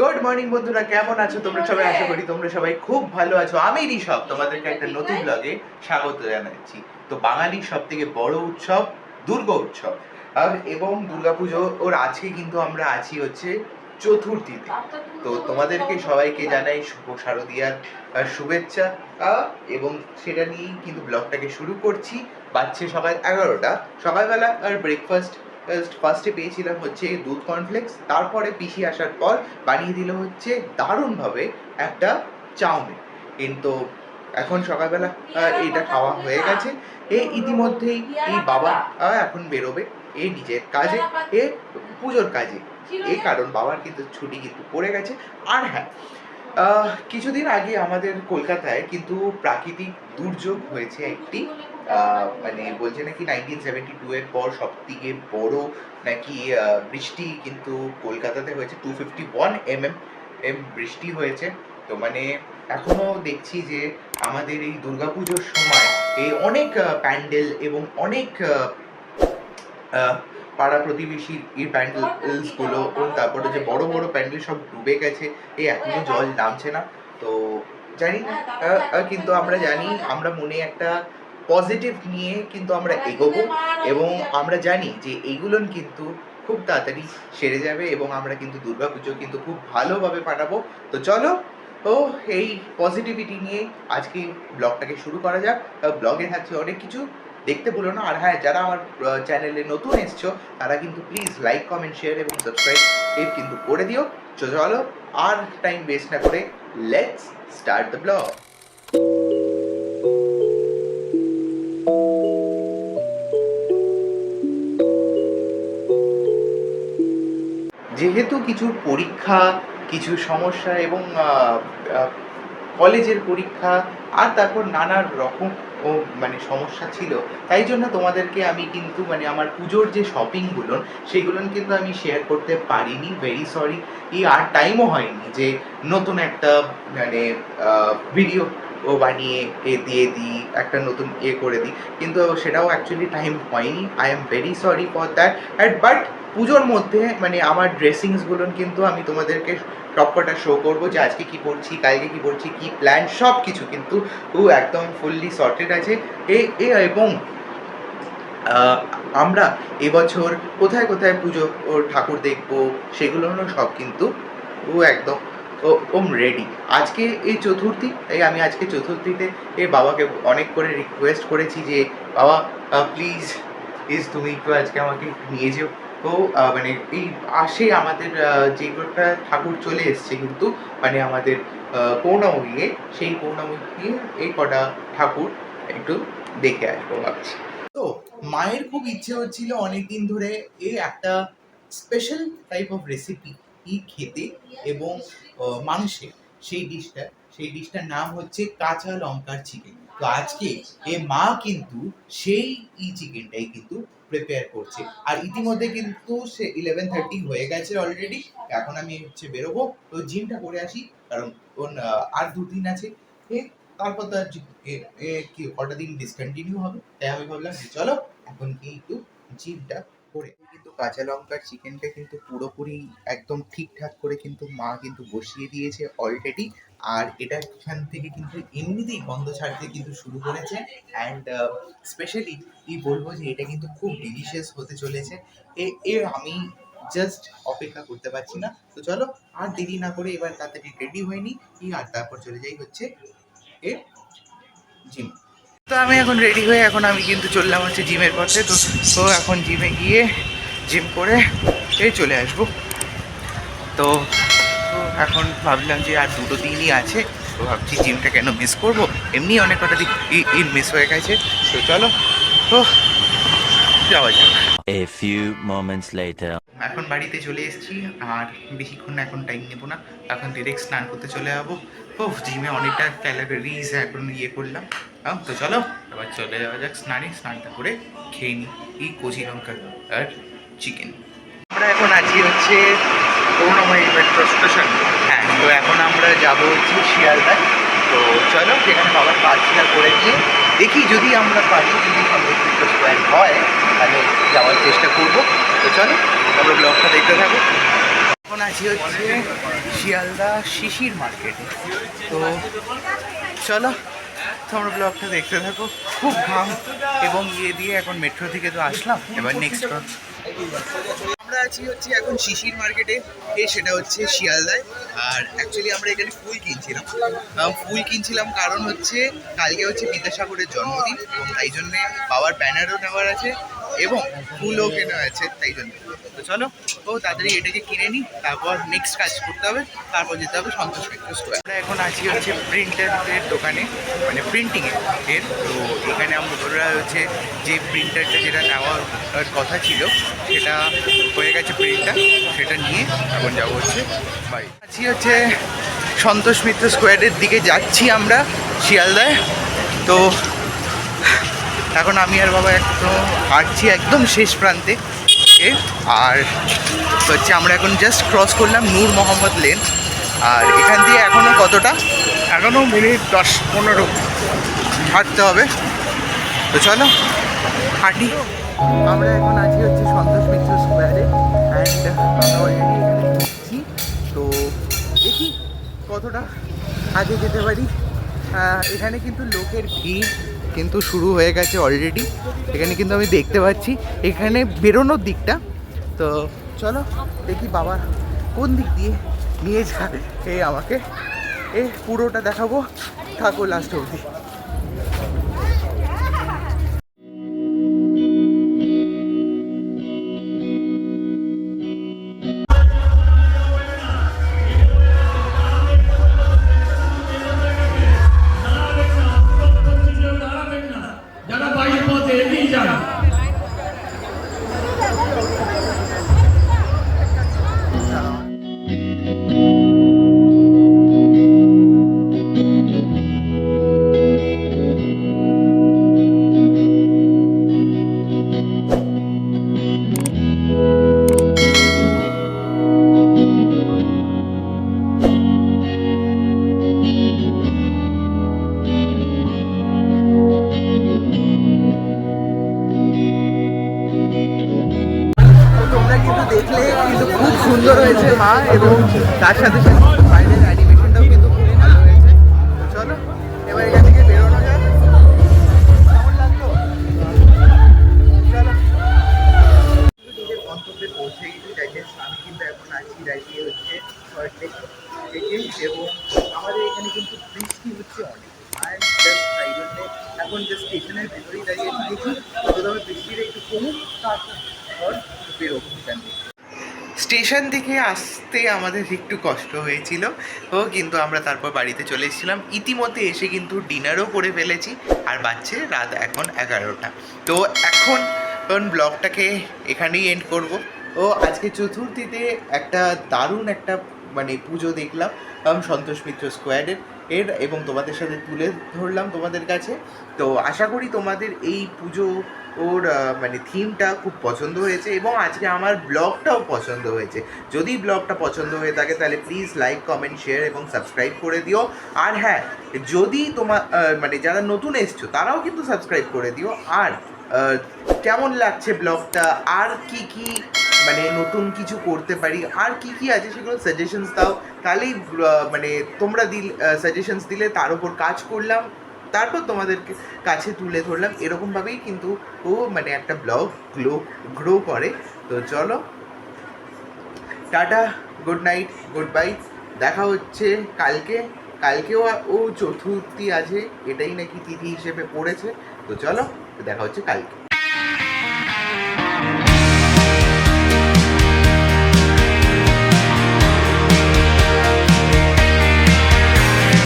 Good morning বন্ধুরা কেমন আছো? তোমরা সবাই আশা করি তোমরা সবাই খুব ভালো আছো। আমি ঋষভ তোমাদেরকে একটা নতুন ব্লগে স্বাগত জানাচ্ছি। তো বাঙালির সব থেকে বড় উৎসব দুর্গা উৎসব। এবং দুর্গাপুজো ওর আজকে কিন্তু আমরা আছি হচ্ছে চতুর্থীতে। তো তোমাদেরকে সবাইকে জানাই শুভ শারদীয়ার শুভেচ্ছা এবং সেটা নিয়েই কিন্তু ব্লগটাকে শুরু করছি। বাজছে সকাল এগারোটা। সকালবেলা আর ব্রেকফাস্ট ফার্স্টে পেয়েছিলাম হচ্ছে দুধ কর্নফ্লেক্স তারপরে পিসি আসার পর বানিয়ে দিল হচ্ছে দারুণভাবে একটা চাউমিন। কিন্তু এখন সকালবেলা এইটা খাওয়া হয়ে গেছে। এ ইতিমধ্যেই এই বাবা এখন বেরোবে, এ নিজের কাজে, এ পুজোর কাজে। এই কারণ বাবার কিন্তু ছুটি কিন্তু পড়ে গেছে। আর হ্যাঁ কিছুদিন আগে আমাদের কলকাতায় কিন্তু প্রাকৃতিক দুর্যোগ হয়েছে একটি। মানে বলছে নাকি নাইনটিন সেভেন্টি টু এর পর সব থেকে বড় নাকি বৃষ্টি কিন্তু কলকাতাতে হয়েছে। Two fifty one M M বৃষ্টি হয়েছে। তো মানে এখনও দেখছি যে আমাদের এই দুর্গাপুজোর সময় এই অনেক প্যান্ডেল এবং অনেক পাড়া প্রতিবেশীর এই প্যান্ডেলসগুলো তারপরে যে বড় বড় প্যান্ডেল সব ডুবে গেছে, এই এখনও জল নামছে না। তো জানি না কিন্তু আমরা জানি, আমরা মনে একটা পজিটিভ নিয়ে কিন্তু আমরা এগোবো এবং আমরা জানি যে এইগুলো কিন্তু খুব তাড়াতাড়ি সেরে যাবে এবং আমরা কিন্তু দুর্গাপুজো কিন্তু খুব ভালোভাবে পাঠাবো। তো চলো ও এই পজিটিভিটি নিয়ে আজকে ব্লগটাকে শুরু করা যাক। ব্লগে থাকছে অনেক কিছু। দেখতে ভুলো না। আর হ্যাঁ যারা আমার চ্যানেলে নতুন এসছো তারা কিন্তু প্লিজ লাইক কমেন্ট শেয়ার এবং সাবস্ক্রাইব কিন্তু করে দিও। চলো আর টাইম ওয়েস্ট না করে লেটস স্টার্ট দ্য ব্লগ যেহেতু কিছু পরীক্ষা, কিছু সমস্যা এবং কলেজের পরীক্ষা আর তারপর নানা রকম ও মানে সমস্যা ছিল, তাই জন্য তোমাদেরকে আমি কিন্তু মানে আমার পুজোর যে শপিংগুলো সেগুলো কিন্তু আমি শেয়ার করতে পারিনি ভেরি সরি এই আর টাইমও হয়নি যে নতুন একটা মানে ভিডিও ও বানিয়ে এ দিয়ে দিই, একটা নতুন এ করে দিই, কিন্তু সেটাও অ্যাকচুয়ালি টাইম হয়নি। I am very sorry for that at but পুজোর মধ্যে মানে আমার ড্রেসিংসগুলো কিন্তু আমি তোমাদেরকে সবকটা শো করব যে আজকে কি পড়ছি, কালকে কি পড়ছি, কি প্ল্যান সব কিছু কিন্তু ও একদম ফুললি সর্টেড আছে। এ এবং আমরা এবছর কোথায় কোথায় পুজো ও ঠাকুর দেখব সেগুলোরও সব কিন্তু ও একদম ও ওম রেডি আজকে এই চতুর্থী, এই আমি আজকে চতুর্থীতে এ বাবাকে অনেক করে রিকোয়েস্ট করেছি যে, বাবা প্লিজ প্লিজ তুমি একটু আজকে আমাকে নিয়ে যেও। তো মানে এই আসে আমাদের যে কটা ঠাকুর চলে এসছে কিন্তু মানে আমাদের পৌর্ণমীকে সেই পৌর্ণমীকে এই কটা ঠাকুর একটু দেখে আসব ভাবছি। তো, মায়ের খুব ইচ্ছে হচ্ছিল অনেকদিন ধরে এই একটা স্পেশাল টাইপ অফ রেসিপি খেতে এবং মাংসের সেই ডিশটা সেই ডিশটার নাম হচ্ছে কাঁচা লঙ্কার চিকেন তো আজকে এ মা কিন্তু সেই ই চিকেনটাই কিন্তু প্রিপেয়ার করছে। আর ইতিমধ্যে কিন্তু সে ইলেভেন থার্টি হয়ে গেছে অলরেডি এখন আমি হচ্ছে বেরোবো, তো জিমটা করে আসি, কারণ আর দুদিন আছে। তারপর তো আর কি, কটা দিন ডিসকন্টিনিউ হবে? তাই আমি ভাবলাম চলো, এখন কি একটু জিমটা করে। কিন্তু কাঁচা লঙ্কার চিকেনটা কিন্তু পুরোপুরি একদম ঠিকঠাক করে কিন্তু মা কিন্তু বসিয়ে দিয়েছে অলরেডি আর এটা এখান থেকে কিন্তু এমনিতেই গন্ধ ছাড়তে কিন্তু শুরু করেছে। অ্যান্ড স্পেশালি এই বলব যে এটা কিন্তু খুব ডিলিশিয়াস হতে চলেছে। এ, এর আমি জাস্ট অপেক্ষা করতে পারছি না। তো চলো, আর দেরি না করে এবার তাড়াতাড়ি রেডি হয়নি আর তারপর চলে যাই হচ্ছে এ জিম তো আমি এখন রেডি হয়ে এখন আমি কিন্তু চললাম হচ্ছে জিমের পথে। তো তো এখন জিমে গিয়ে জিম করে এই চলে আসব। তো এখন ভাবলাম যে আর দুটো দিনই আছে তো ভাবছি জিমটা কেন মিস করব? এমনি অনেক কটা দিন ইন মিস হয়ে গেছে। তো চলো তো যাওয়া যাক। A few moments later. এখন বাড়িতে চলে এসেছি আর বেশিক্ষণ এখন টাইম নেব না। এখন ডিরেক্ট স্নান করতে চলে যাব। ও জিমে অনেকটা ক্যালোরিজ এখন ইয়ে করলাম। তো চলো, এবার চলে যাওয়া যাক স্নানে। স্নানটা করে খেয়ে নিই এই কচি লঙ্কা আর চিকেন আমরা এখন আছি হচ্ছে করুণাময়ী মেট্রো স্টেশন হ্যাঁ তো এখন আমরা যাব হচ্ছে শিয়ালদায়। তো চলো, সেখানে বাবার শিয়াল করে দিয়ে দেখি যদি আমরা পারি যদি মেট্রো স্কোয়ার হয়, তাহলে যাওয়ার চেষ্টা করব। তো চলো আমরা ব্লগটা দেখতে থাকো। এখন আছি হচ্ছে শিয়ালদা শিশির মার্কেটে তো চলো তোমরা ব্লগটা দেখতে থাকো। খুব ঘাম। এবং ইয়ে দিয়ে এখন মেট্রো থেকে তো আসলাম। এবার নেক্সট আমরা আছি হচ্ছে এখন শিশির মার্কেটে এ। সেটা হচ্ছে শিয়ালদায়। আর অ্যাকচুয়ালি আমরা এখানে ফুল কিনছিলাম। ফুল কিনছিলাম কারণ হচ্ছে কালকে হচ্ছে বিদ্যাসাগরের জন্মদিন। এবং তাই জন্যে বাবার ব্যানারও নেওয়ার আছে। এবং ফুলও কেনা আছে তাই জন্য। তো চলো ও তাড়াতাড়ি এটাকে কিনে নিই, তারপর নেক্সট কাজ করতে হবে, তারপর যেতে হবে সন্তোষ মিত্র স্কোয়ার আমরা এখন আছি হচ্ছে প্রিন্টারের দোকানে মানে প্রিন্টিংয়ের এর তো এখানে আমরা হচ্ছে যে প্রিন্টারটা যেটা নেওয়ার কথা ছিল, সেটা হয়ে গেছে প্রিন্টটা সেটা নিয়ে এখন যাব হচ্ছে বাড়ি। আছি হচ্ছে সন্তোষ মিত্র স্কোয়ারের দিকে যাচ্ছি আমরা শিয়ালদায়। তো এখন আমি আর বাবা একদম হাঁটছি একদম শেষ প্রান্তে। আর হচ্ছে আমরা এখন জাস্ট ক্রস করলাম নূর মোহাম্মদ লেন আর এখান দিয়ে এখনও কতটা? এখনও মিনিট দশ পনেরো। হাঁটতে হবে। তো চলো হাঁটি। আমরা এখন আছি হচ্ছে সন্তোষ মিত্র স্কোয়ারে অ্যান্ড আমরা অলরেডি এখানে ঢুকছি তো দেখি কতটা আগে যেতে পারি। এখানে কিন্তু লোকের ভিড়। কিন্তু শুরু হয়ে গেছে অলরেডি এখানে কিন্তু আমি দেখতে পাচ্ছি। এখানে বেরোনোর দিকটা। তো চলো, দেখি বাবা কোন দিক দিয়ে নিয়ে যাবে। এই আমাকে এই পুরোটা দেখাবো। থাকো লাস্ট অবধি। সুন্দর হয়েছে মা এবং তার সাথে সাথে বাইরের অ্যানিমেশনটাও কিন্তু খুব ভালো হয়েছে। চলো, এবার এখান থেকে বেরোনো যাক। কেমন লাগল চলো গন্তব্যে পৌঁছে গেছি দেখে আমি কিন্তু এখন আছি দাঁড়িয়ে হচ্ছে এবং আমাদের এখানে কিন্তু বৃষ্টি হচ্ছে অনেক এখন যে স্টেশনের ভেতরেই দাঁড়িয়ে দেখি প্রথমে বৃষ্টিটা একটু কমুক তারপর বেরোবো এখান স্টেশন থেকে আসতে আমাদের একটু কষ্ট হয়েছিল। ও কিন্তু আমরা তারপর বাড়িতে চলে এসেছিলাম। ইতিমধ্যে এসে কিন্তু ডিনারও করে ফেলেছি। আর বাচ্চে রাত এখন এগারোটা। তো এখন ব্লগটাকে এখানেই এন্ড করব। ও আজকে চতুর্থীতে একটা দারুণ একটা মানে পুজো দেখলাম। সন্তোষ মিত্র স্কোয়ারের এর এবং তোমাদের সাথে তুলে ধরলাম তোমাদের কাছে। তো আশা করি তোমাদের এই পুজো ওর মানে থিমটা খুব পছন্দ হয়েছে এবং আজকে আমার ব্লগটাও পছন্দ হয়েছে। যদি ব্লগটা পছন্দ হয়ে থাকে তাহলে প্লিজ লাইক কমেন্ট শেয়ার এবং সাবস্ক্রাইব করে দিও। আর হ্যাঁ যদি তোমার মানে যারা নতুন এসছো তারাও কিন্তু সাবস্ক্রাইব করে দিও। আর কেমন লাগছে ব্লগটা? আর কি কি মানে নতুন কিছু করতে পারি। আর কি কি আছে সেগুলো সাজেশনস দাও। তাহলেই মানে তোমরা দিল সাজেশনস দিলে তার উপর কাজ করলাম, তারপর তোমাদেরকে কাছে তুলে ধরলাম। এরকমভাবেই কিন্তু ও মানে একটা ব্লগ গ্লো গ্রো করে। তো চলো। Tata good night good bye দেখা হচ্ছে কালকে। কালকেও ও চতুর্থী আছে। এটাই নাকি তিথি হিসেবে পড়েছে। তো চলো, দেখা হচ্ছে কালকে।